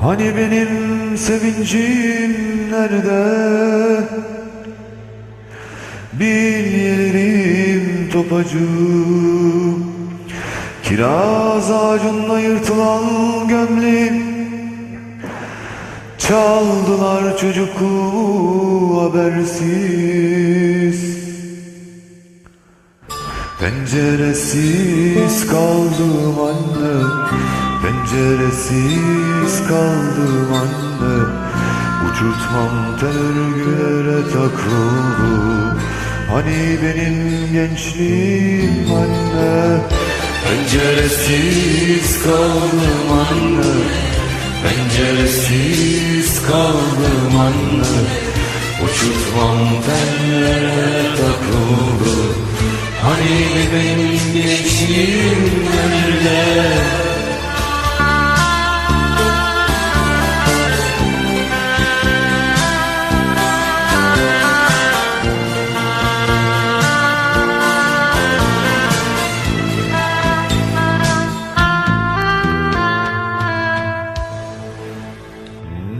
Hani benim sevincim nerede? Bilyelerim topacı. Kiraz ağacında yırtılan gömleğim Çaldılar çocukluğu habersiz. Penceresiz kaldım anne. Penceresiz kaldım anne Uçurtmam tel örgülere takıldı. Hani benim gençliğim anne? Penceresiz kaldım anne. Penceresiz kaldım anne. Uçurtmam tellere takıldı. Hani benim gençliğim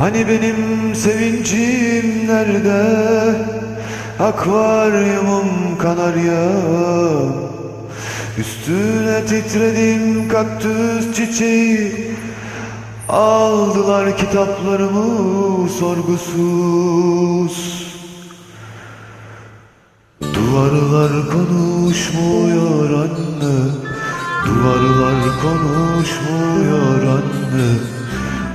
Hani benim sevincim nerede? Akvaryumum kanarya Üstüne titredim kaktüs çiçeği. Aldılar kitaplarımı sorgusuz. Duvarlar konuşmuyor anne. Duvarlar konuşmuyor anne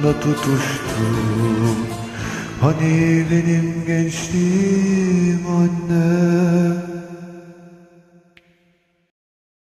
yangınında tutuştum. Hani benim gençliğim anne